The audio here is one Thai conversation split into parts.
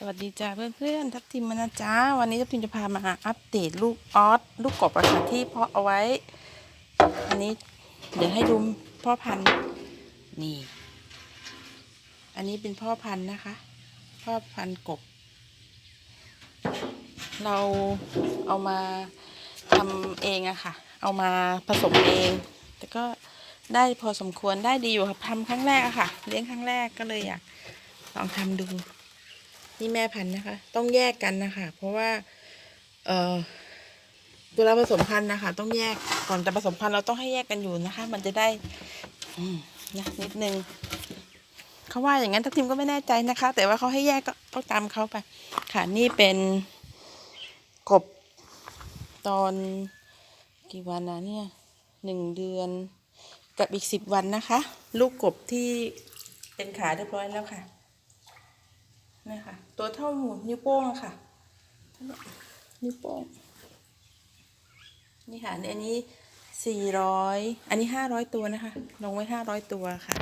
สวัสดีจ้าเพื่อนๆทับทิมมานะจ้าวันนี้ทับทิมจะพามาอัปเดตลูกออสลูกกบอะค่ะที่เพาะเอาไว้ อันนี้เดี๋ยวให้ดูพ่อพันธุ์นี่ อันนี้เป็นพ่อพันธุ์นะคะ พ่อพันธุ์กบ เราเอามาทำเองอะค่ะ เอามาผสมเอง แต่ก็ได้พอสมควรได้ดีอยู่ค่ะทำครั้งแรกอะค่ะ เลี้ยงครั้งแรกก็เลยอยากลองทำดู นี่แม่พันธุ์นะคะ ต้องแยกกันนะคะ เพราะว่าเอ่อเวลาผสมพันธุ์นะคะ ต้องแยกก่อนจะผสมพันธุ์เราต้องให้แยกกันอยู่นะคะ มันจะได้นะนิดนึงเขาว่าอย่างนั้นทักทีมก็ไม่แน่ใจนะคะ แต่ว่าเขาให้แยกก็ต้องตามเขาไป ค่ะนี่เป็นกบตอนกี่วันนะเนี่ยหนึ่งเดือนกับอีกสิบวันนะคะ ลูกกบที่เป็นขาเรียบร้อยแล้วค่ะ นี่ค่ะ ตัวเท่าหมูนิ้วโป้งอะค่ะ นิ้วโป้ง นี่ค่ะ อันนี้สี่ร้อย อันนี้ห้าร้อยตัวนะคะ ลงไว้ห้าร้อยตัวค่ะ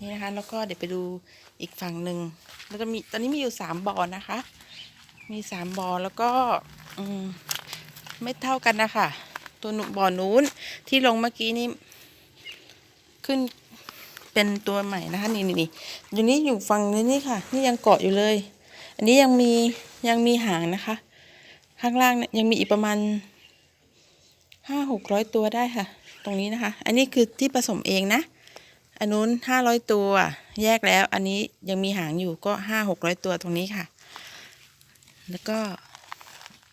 นี่นะคะ แล้วก็เดี๋ยวไปดูอีกฝั่งหนึ่งแล้วจะมี ตอนนี้มีอยู่สามบ่อนะคะ มีสามบ่อแล้วก็อืมไม่เท่ากันนะคะ ตัวหนุบ่อนู้นที่ลงเมื่อกี้นี่ขึ้น เป็นตัวใหม่นะคะนี่นี่นี่อยู่นี่อยู่ฝั่งนี้นี่ค่ะ นี่ยังเกาะอยู่เลย อันนี้ยังมียังมีหางนะคะ ข้างล่างเนี่ยยังมีอีกประมาณห้าหกร้อยตัวได้ค่ะ ตรงนี้นะคะ อันนี้คือที่ผสมเองนะ อันนู้นห้าร้อยตัวแยกแล้ว อันนี้ยังมีหางอยู่ก็ห้าหกร้อยตัวตรงนี้ค่ะ แล้วก็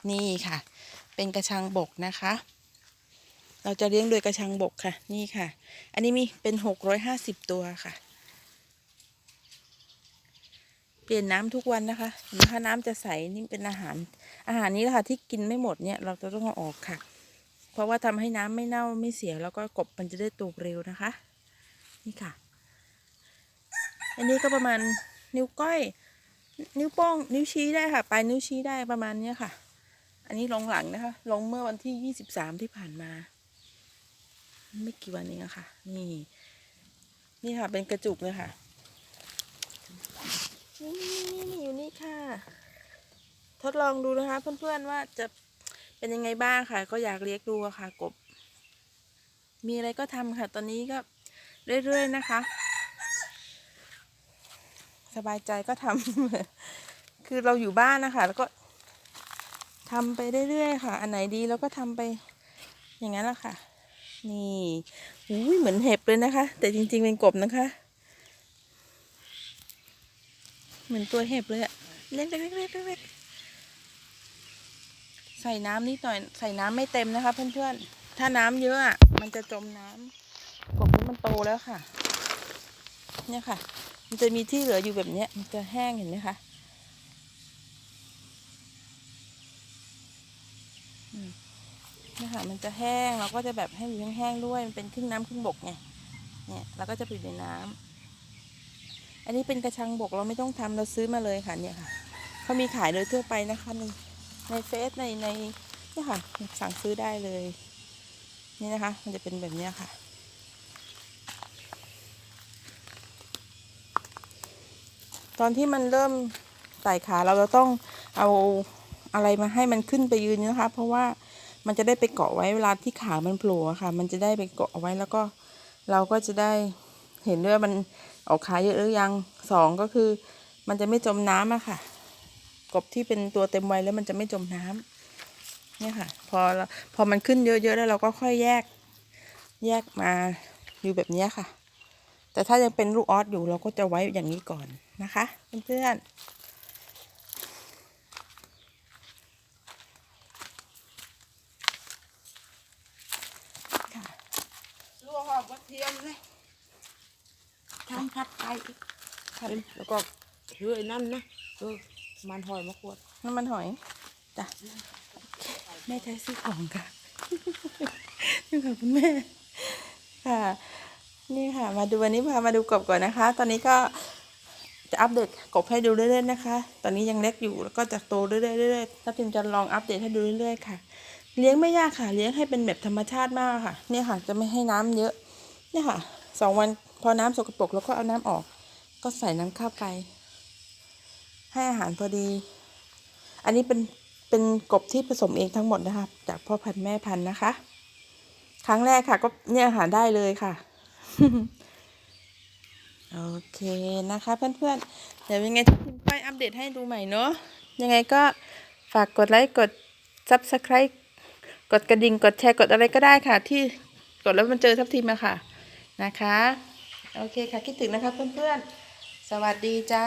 นี่ค่ะ เป็นกระชังบกนะคะ เราจะเลี้ยงโดยกระชังบกค่ะ นี่ค่ะ อันนี้มีเป็นหกร้อยห้าสิบตัวค่ะ เปลี่ยนน้ำทุกวันนะคะถ้าน้ำจะใสนี่เป็นอาหาร อาหารนี้แหละค่ะที่กินไม่หมดเนี่ยเราจะต้องเอาออกค่ะ เพราะว่าทำให้น้ำไม่เน่าไม่เสียแล้วก็กบมันจะได้โตเร็วนะคะ นี่ค่ะ อันนี้ก็ประมาณนิ้วก้อย นิ้วโป้งนิ้วชี้ได้ค่ะ ปลายนิ้วชี้ได้ประมาณเนี้ยค่ะ อันนี้ลงหลังนะคะ ลงเมื่อวันที่ยี่สิบสามที่ผ่านมา ไม่กี่วันเองอะค่ะ นี่ นี่ค่ะ เป็นกระจุกเลยค่ะนี่นี่นี่อยู่นี่ค่ะ ทดลองดูนะคะ เพื่อนๆว่าจะเป็นยังไงบ้างค่ะ ก็อยากเลี้ยงดูอะค่ะ กบ มีอะไรก็ทำค่ะ ตอนนี้ก็เรื่อยๆนะคะ สบายใจก็ทำคือเราอยู่บ้านนะคะ แล้วก็ทำไปเรื่อยๆค่ะ อันไหนดีเราก็ทำไปอย่างนั้นแหละค่ะ นี่อุ้ยเหมือนเห็บเลยนะคะ แต่จริงๆเป็นกบนะคะ เหมือนตัวเห็บเลยอะเล็กๆเล็กเล็กใส่น้ำนิดหน่อย ใส่น้ำไม่เต็มนะคะ เพื่อนๆ ถ้าน้ำเยอะอะมันจะจมน้ำกบนี้มันโตแล้วค่ะ เนี่ยค่ะ มันจะมีที่เหลืออยู่แบบเนี้ยมันจะแห้งเห็นไหมคะอืม นี่ค่ะมันจะแห้งเราก็จะแบบให้อยู่แห้งๆด้วยมันเป็นครึ่งน้ำครึ่งบกไงเนี่ยเราก็จะปอยในน้ำอันนี้เป็นกระชังบกเราไม่ต้องทำเราซื้อมาเลยค่ะเนี่ยค่ะเขามีขายโดยทั่วไปนะคะในในเฟซในในนี่ค่ะสั่งซื้อได้เลย นี่นะคะ มันจะเป็นแบบนี้ค่ะ ตอนที่มันเริ่มไต่ขาเราเราต้องเอาอะไรมาให้มันขึ้นไปยืนนะคะ เพราะว่า มันจะได้ไปเกาะไว้เวลาที่ขามันโผล่ค่ะ มันจะได้ไปเกาะเอาไว้แล้วก็เราก็จะได้เห็นด้วยว่ามันออกขาเยอะหรือยังสองก็คือ มันจะไม่จมน้ำอะค่ะ กบที่เป็นตัวเต็มวัยแล้วมันจะไม่จมน้ำเนี่ยค่ะ พอพอมันขึ้นเยอะๆแล้วเราก็ค่อยแยก แยกมาอยู่แบบนี้ค่ะ แต่ถ้ายังเป็นลูกออสอยู่เราก็จะไว้อย่างนี้ก่อนนะคะเพื่อนๆค่ะ ลวกหอมกระเทียมเลยทำผัดไก่ผัดแล้วก็เฮ้ยนั่นนะเออมันหอยมะขวดน้ำมันหอยจ้ะแม่ใช้ซื้อของค่ะนี่ค่ะคุณแม่ค่ะ นี่ค่ะ มาดูวันนี้พามาดูกบก่อนนะคะ ตอนนี้ก็จะอัปเดตกบให้ดูเรื่อยๆนะคะ ตอนนี้ยังเล็กอยู่แล้วก็จะโตเรื่อยๆเรื่อยๆถ้าพิมจะลองอัปเดตให้ดูเรื่อยๆค่ะ เลี้ยงไม่ยากค่ะ เลี้ยงให้เป็นแบบธรรมชาติมากค่ะ เนี่ยค่ะ จะไม่ให้น้ำเยอะ เนี่ยค่ะสองวันพอน้ำสกปรกแล้วก็เอาน้ำออก ก็ใส่น้ำเข้าวไป ให้อาหารพอดี อันนี้เป็นเป็นกบที่ผสมเองทั้งหมดนะคะจากพ่อพันธุ์แม่พันธุ์นะคะ ครั้งแรกค่ะ ก็เนี่ยหาได้เลยค่ะโอเคนะคะ เพื่อนๆเดี๋ยวยังไงจะพิมพ์ค่อยอัปเดตให้ดูใหม่เนาะยังไงก็ฝากกดไลค์กด subscribe กดกระดิ่งกดแชร์กดอะไรก็ได้ค่ะ ที่กดแล้วมันเจอทับทีมอะค่ะ นะคะ โอเคค่ะ คิดถึงนะคะเพื่อนๆ สวัสดีจ้า